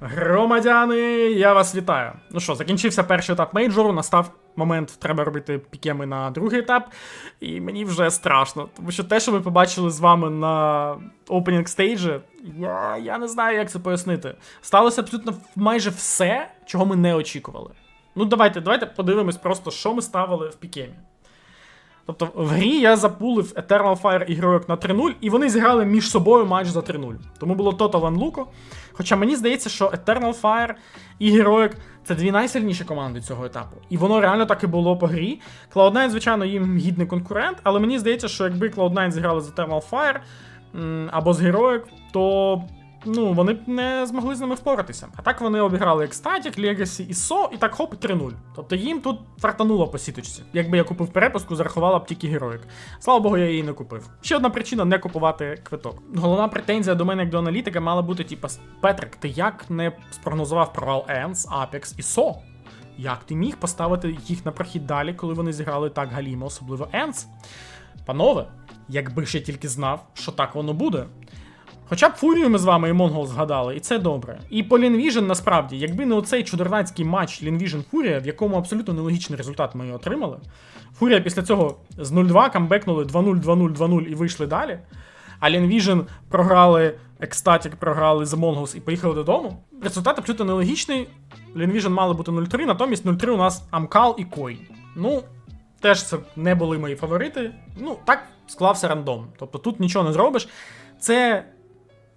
Громадяни, я вас вітаю. Ну що, закінчився перший етап мейджору, настав момент, треба робити пікеми на другий етап. І мені вже страшно, тому що те, що ми побачили з вами на опенінг стейджі, я, я не знаю, як це пояснити. Сталося абсолютно майже все, чого ми не очікували. Ну, давайте, давайте подивимось просто, що ми ставили в пікемі. Тобто в грі я запулив Eternal Fire і Героїк на 3-0, і вони зіграли між собою матч за 3-0. Тому було Total and Luko. Хоча мені здається, що Eternal Fire і Героїк це дві найсильніші команди цього етапу. І воно реально так і було по грі. Cloud9, звичайно, їм гідний конкурент, але мені здається, що якби Cloud9 зіграли з Eternal Fire або з Героїк, то. Ну, вони б не змогли з ними впоратися. А так вони обіграли Ecstatic, Legacy і SO, і так хоп, і 3-0. Тобто їм тут фартануло по сіточці. Якби я купив перепуску, зарахувала б тільки героїк. Слава Богу, я її не купив. Ще одна причина не купувати квиток. Головна претензія до мене як до аналітика мала бути, типа, Петрик, ти як не спрогнозував провал Ends, Apex і SO? Як ти міг поставити їх на прохід далі, коли вони зіграли так галімо, особливо Ends? Панове, якби ще тільки знав, що так воно буде. Хоча б Фурію ми з вами і Монгол згадали, і це добре. І по Лінвіжн насправді, якби не оцей чудернацький матч Лінвіжн Фурія, в якому абсолютно нелогічний результат ми отримали. Фурія після цього з 0-2 камбекнули 2-0, 2-0, 2-0 і вийшли далі. А Лінвіжн програли Ecstatic, програли The Mongols і поїхали додому. Результат абсолютно нелогічний. Лінвіжн мали бути 0-3, натомість 0-3 у нас Амкал і Кой. Ну, теж це не були мої фаворити. Ну, так склався рандом. Тобто тут нічого не зробиш. Це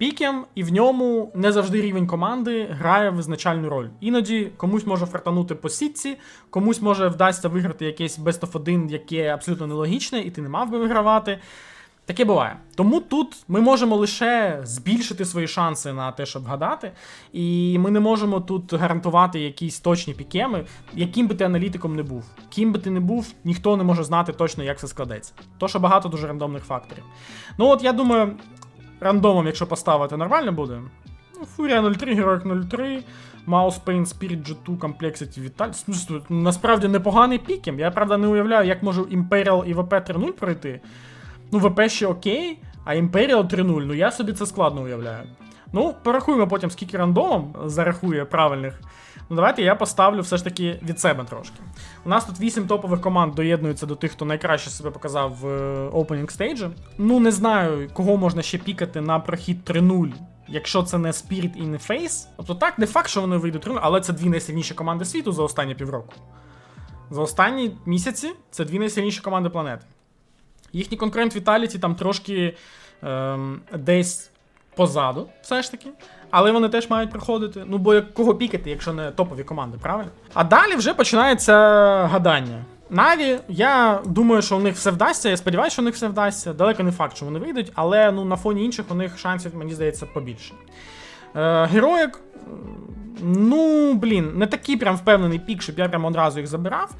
пікем, і в ньому не завжди рівень команди грає визначальну роль. Іноді комусь може фартанути по сітці, комусь може вдасться виграти якесь best of 1, яке абсолютно нелогічне, і ти не мав би вигравати. Таке буває. Тому тут ми можемо лише збільшити свої шанси на те, щоб гадати. І ми не можемо тут гарантувати якісь точні пікеми, яким би ти аналітиком не був. Ким би ти не був, ніхто не може знати точно, як це складеться. То, що багато дуже рандомних факторів. Ну от я думаю, рандомом, якщо поставити, нормально буде. Ну, Фурія 03, Героїк 03, Маус Пейн, Spirit G2, Complexity, Vital. Насправді непоганий пікем. Я правда не уявляю, як можу Imperial і ВП 3.0 пройти. Ну, ВП ще окей, а Imperial 3.0, ну я собі це складно уявляю. Ну, порахуємо потім, скільки рандомом зарахує правильних. Ну, давайте я поставлю все ж таки від себе трошки. У нас тут 8 топових команд доєднуються до тих, хто найкраще себе показав в Opening Stage. Ну, не знаю, кого можна ще пікати на прохід 3-0. Якщо це не Spirit і не Face. Тобто так, не факт, що вони вийдуть 3 але це дві найсильніші команди світу за останні півроку. За останні місяці це дві найсильніші команди планети. Їхній конкурент Vitality там трошки ем, десь позаду, все ж таки. Але вони теж мають приходити. Ну, бо як кого пікати, якщо не топові команди, правильно? А далі вже починається гадання. Наві, я думаю, що у них все вдасться. Я сподіваюся, що у них все вдасться. Далеко не факт, що вони вийдуть, але ну, на фоні інших у них шансів, мені здається, побільше. Е, Героїк. Ну, блін, не такий прям впевнений пік, щоб я прям одразу їх забирав.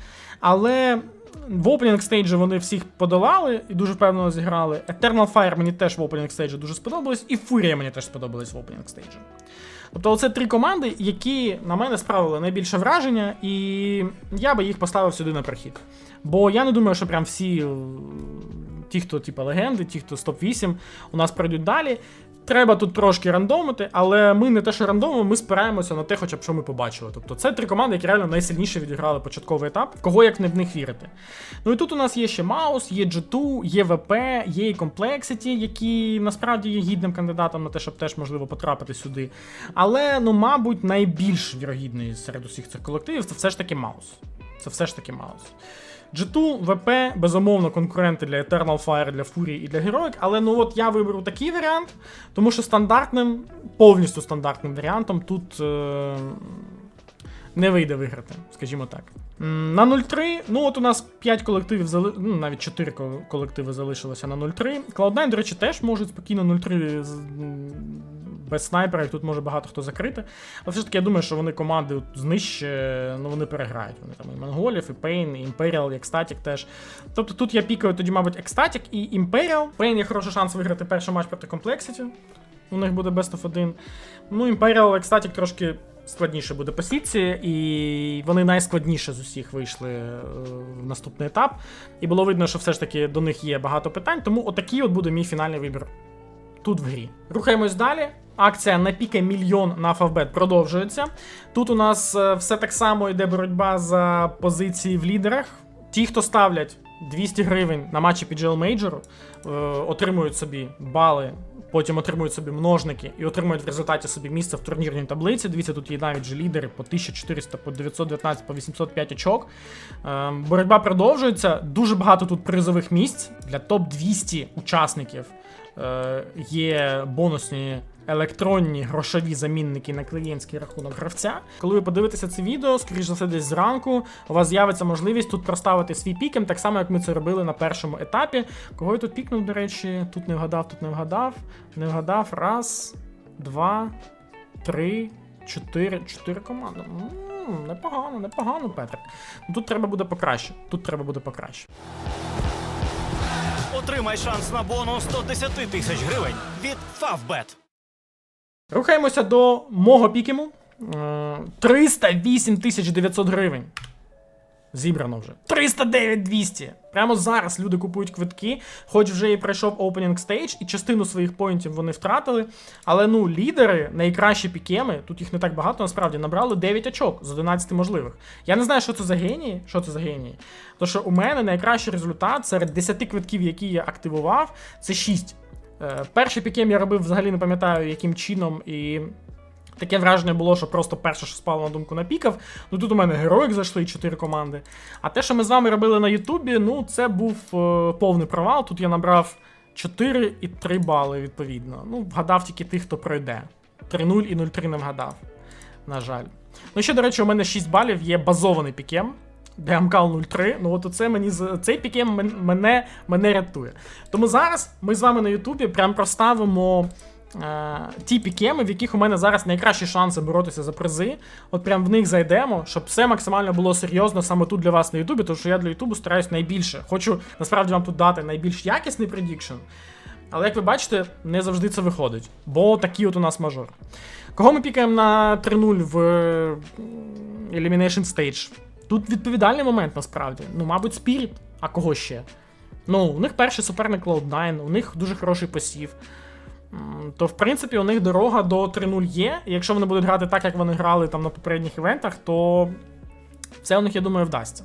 Але в опенінг стейджі вони всіх подолали і дуже впевнено зіграли. Eternal Fire мені теж в опенінг стейджі дуже сподобалось, і Фурія мені теж сподобалась в опенінг стейджі. Тобто, це три команди, які на мене справили найбільше враження, і я би їх поставив сюди на прохід. Бо я не думаю, що прям всі ті, хто типу, легенди, ті, хто з топ-8, у нас пройдуть далі. Треба тут трошки рандомити, але ми не те, що рандомимо, ми спираємося на те, хоча б що ми побачили. Тобто це три команди, які реально найсильніше відіграли початковий етап, в кого як не в них вірити. Ну і тут у нас є ще Маус, є G2, є ВП, є і Complexity, які насправді є гідним кандидатом на те, щоб теж можливо потрапити сюди. Але, ну, мабуть, найбільш вірогідний серед усіх цих колективів це все ж таки Маус. Це все ж таки Маус. G2, ВП, безумовно, конкуренти для Eternal Fire, для Fury і для Heroic, але ну от я виберу такий варіант, тому що стандартним, повністю стандартним варіантом тут е- не вийде виграти, скажімо так. На 0-3, ну от у нас 5 колективів, зали... ну навіть 4 колективи залишилося на 0-3. Cloud9, до речі, теж можуть спокійно 0-3 з- м, без снайпера, і тут може багато хто закрити. Але все ж таки, я думаю, що вони команди знижче, ну вони переграють. Вони там і Монголів, і Pain, і Imperial, і Ecstatic теж. Тобто тут я пікаю тоді, мабуть, Ecstatic і Imperial. Pain є хороший шанс виграти перший матч проти Complexity. У них буде Best of 1. Ну, Imperial, Ecstatic трошки складніше буде по сітці, і вони найскладніше з усіх вийшли е, в наступний етап. І було видно, що все ж таки до них є багато питань. Тому отакий от буде мій фінальний вибір тут в грі. Рухаємось далі. Акція на піке мільйон на Фавбет продовжується. Тут у нас е, все так само йде боротьба за позиції в лідерах. Ті, хто ставлять 200 гривень на матчі PGL Major, е, отримують собі бали, потім отримують собі множники і отримують в результаті собі місце в турнірній таблиці. Дивіться, тут є навіть же лідери по 1400, по 919, по 805 очок. Е, боротьба продовжується. Дуже багато тут призових місць для топ-200 учасників. Е, є бонусні електронні грошові замінники на клієнтський рахунок гравця. Коли ви подивитеся це відео, скоріш за все, десь зранку, у вас з'явиться можливість тут проставити свій пікем, так само, як ми це робили на першому етапі. Кого я тут пікнув, до речі, тут не вгадав, тут не вгадав. Не вгадав. Раз, два, три, чотири. Чотири команди. Непогано, непогано, Петрик. Ну, Тут треба буде покраще. Тут треба буде покраще. Отримай шанс на бонус 110 тисяч гривень від Favbet. Рухаємося до мого пікему. Е, 308 900 гривень. Зібрано вже. 309 200. Прямо зараз люди купують квитки, хоч вже і пройшов opening stage, і частину своїх поінтів вони втратили. Але ну, лідери, найкращі пікеми, тут їх не так багато, насправді, набрали 9 очок з 11 можливих. Я не знаю, що це за генії. Що це за генії? То що у мене найкращий результат серед 10 квитків, які я активував, це 6. Е, Перший пікем я робив взагалі не пам'ятаю, яким чином, і таке враження було, що просто перше, що спало на думку напікав. Ну тут у мене героїк зайшли 4 команди. А те, що ми з вами робили на Ютубі, ну це був е, повний провал. Тут я набрав 4 і 3 бали, відповідно. Ну, вгадав тільки тих, хто пройде. 3-0 і 0-3 не вгадав. На жаль. Ну, ще, до речі, у мене 6 балів є базований пікем. Амкал 03, ну от оце мені цей пікем мене, мене рятує. Тому зараз ми з вами на Ютубі прям проставимо е, ті пікеми, в яких у мене зараз найкращі шанси боротися за призи. От прям в них зайдемо, щоб все максимально було серйозно саме тут для вас на Ютубі, тому що я для Ютубу стараюсь найбільше. Хочу насправді вам тут дати найбільш якісний предікшн. Але як ви бачите, не завжди це виходить. Бо такий от у нас мажор. Кого ми пікаємо на 3-0 в Elimination Stage? Тут відповідальний момент насправді. Ну, мабуть, Spirit, а кого ще? Ну, у них перший суперник Cloud9, у них дуже хороший посів. То, в принципі, у них дорога до 3-0 є. І якщо вони будуть грати так, як вони грали там на попередніх івентах, то все у них, я думаю, вдасться.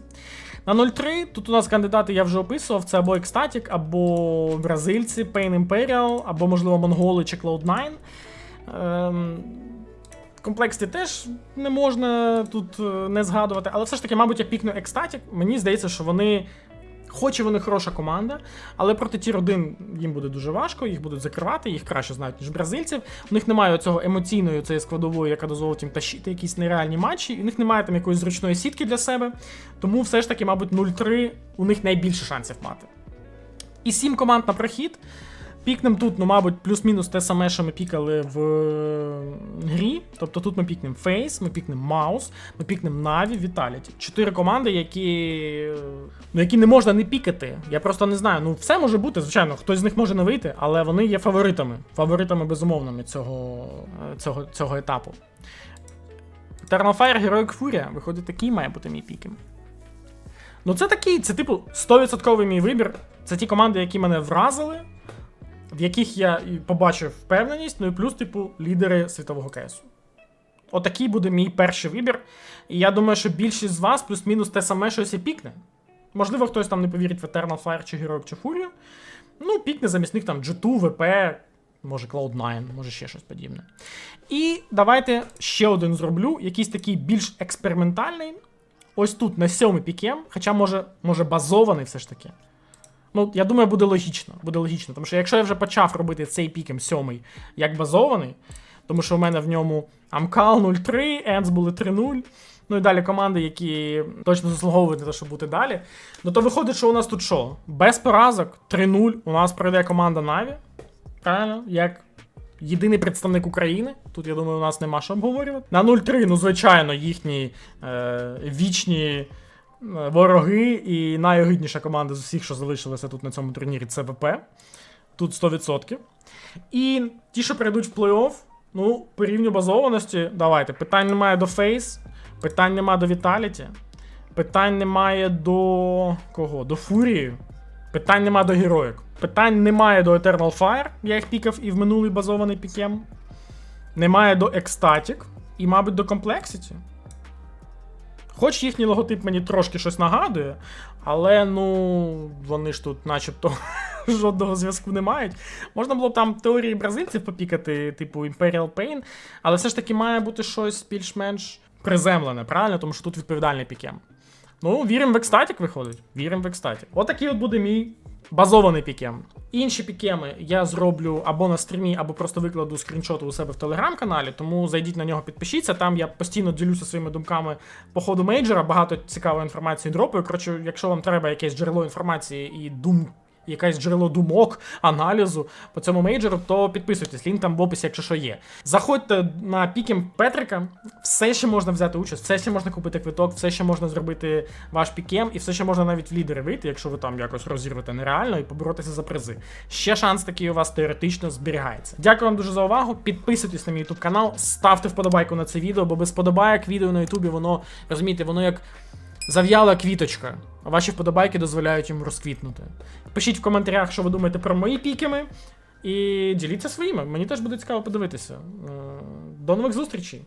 На 0-3 тут у нас кандидати я вже описував: це або Ecstatic, або бразильці, Pain Imperial, або, можливо, монголи чи Cloud9. Ем, комплексі теж не можна тут е, не згадувати, але все ж таки, мабуть, я пікну Ecstatic. Мені здається, що вони. Хоч і вони хороша команда, але проти тір 1 їм буде дуже важко, їх будуть закривати, їх краще знають, ніж бразильців. У них немає цього емоційної цієї складової, яка дозволить їм тащити якісь нереальні матчі, і у них немає там якоїсь зручної сітки для себе. Тому все ж таки, мабуть, 0-3 у них найбільше шансів мати. І 7 команд на прохід. Пікнем тут, ну, мабуть, плюс-мінус те саме, що ми пікали в е, грі. Тобто тут ми пікнем Face, ми пікнем Маус, ми пікнем Na'Vi, Vitality. Чотири команди, які. Ну, які не можна не пікати. Я просто не знаю. Ну, все може бути, звичайно, хтось з них може не вийти, але вони є фаворитами. Фаворитами безумовними цього, е, цього, цього етапу. Fire Heroic Furia. Виходить, такий має бути мій пікем. Ну, це такий, це типу 100% мій вибір. Це ті команди, які мене вразили, в яких я побачив впевненість, ну і плюс, типу, лідери світового КСу. Отакий буде мій перший вибір. І я думаю, що більшість з вас плюс-мінус те саме щось і пікне. Можливо, хтось там не повірить в Eternal Fire чи Heroic чи Fury. Ну, пікне замість них там G2, VP, може Cloud9, може ще щось подібне. І давайте ще один зроблю, якийсь такий більш експериментальний. Ось тут на сьомий пікем, хоча може, може базований все ж таки. Ну, я думаю, буде логічно. Буде логічно. Тому що якщо я вже почав робити цей пікем сьомий як базований, тому що у мене в ньому Амкал 0-3, Енс були 3-0. Ну і далі команди, які точно заслуговують на те, щоб бути далі. Ну то виходить, що у нас тут що? Без поразок 3-0 у нас пройде команда Наві. Правильно? Як єдиний представник України. Тут, я думаю, у нас нема що обговорювати. На 0-3, ну, звичайно, їхні е, вічні вороги і найогидніша команда з усіх, що залишилися тут на цьому турнірі, це ВП. Тут 100%. І ті, що перейдуть в плей-офф, ну, по рівню базованості, давайте. Питань немає до Фейс, питань немає до Віталіті, питань немає до кого? До Фурії. Питань немає до героїк. Питань немає до Eternal Fire, я їх пікав і в минулий базований пікем. Немає до Ecstatic і, мабуть, до Complexity. Хоч їхній логотип мені трошки щось нагадує, але ну вони ж тут, начебто, жодного зв'язку не мають. Можна було б там теорії бразильців попікати, типу Imperial Pain, але все ж таки має бути щось більш-менш приземлене, правильно? Тому що тут відповідальний пікем. Ну, віримо в екстатік виходить. Віримо в екстатік. Отакий от буде мій базований пікем. Інші пікеми я зроблю або на стрімі, або просто викладу скріншоти у себе в телеграм-каналі, тому зайдіть на нього, підпишіться. Там я постійно ділюся своїми думками по ходу мейджора, багато цікавої інформації дропаю. Коротше, якщо вам треба якесь джерело інформації і дум. Якесь джерело думок, аналізу по цьому мейджору, то підписуйтесь, лінк там в описі, якщо що є. Заходьте на пікем Петрика, все ще можна взяти участь, все ще можна купити квиток, все ще можна зробити ваш пікем, і все ще можна навіть в лідери вийти, якщо ви там якось розірвете нереально і поборотися за призи. Ще шанс такий у вас теоретично зберігається. Дякую вам дуже за увагу. Підписуйтесь на мій YouTube канал, ставте вподобайку на це відео, бо без вподобайок відео на Ютубі, воно розумієте, воно як. Зав'яла квіточка, ваші вподобайки дозволяють їм розквітнути. Пишіть в коментарях, що ви думаєте про мої пікеми, і діліться своїми. Мені теж буде цікаво подивитися. Е, До нових зустрічей!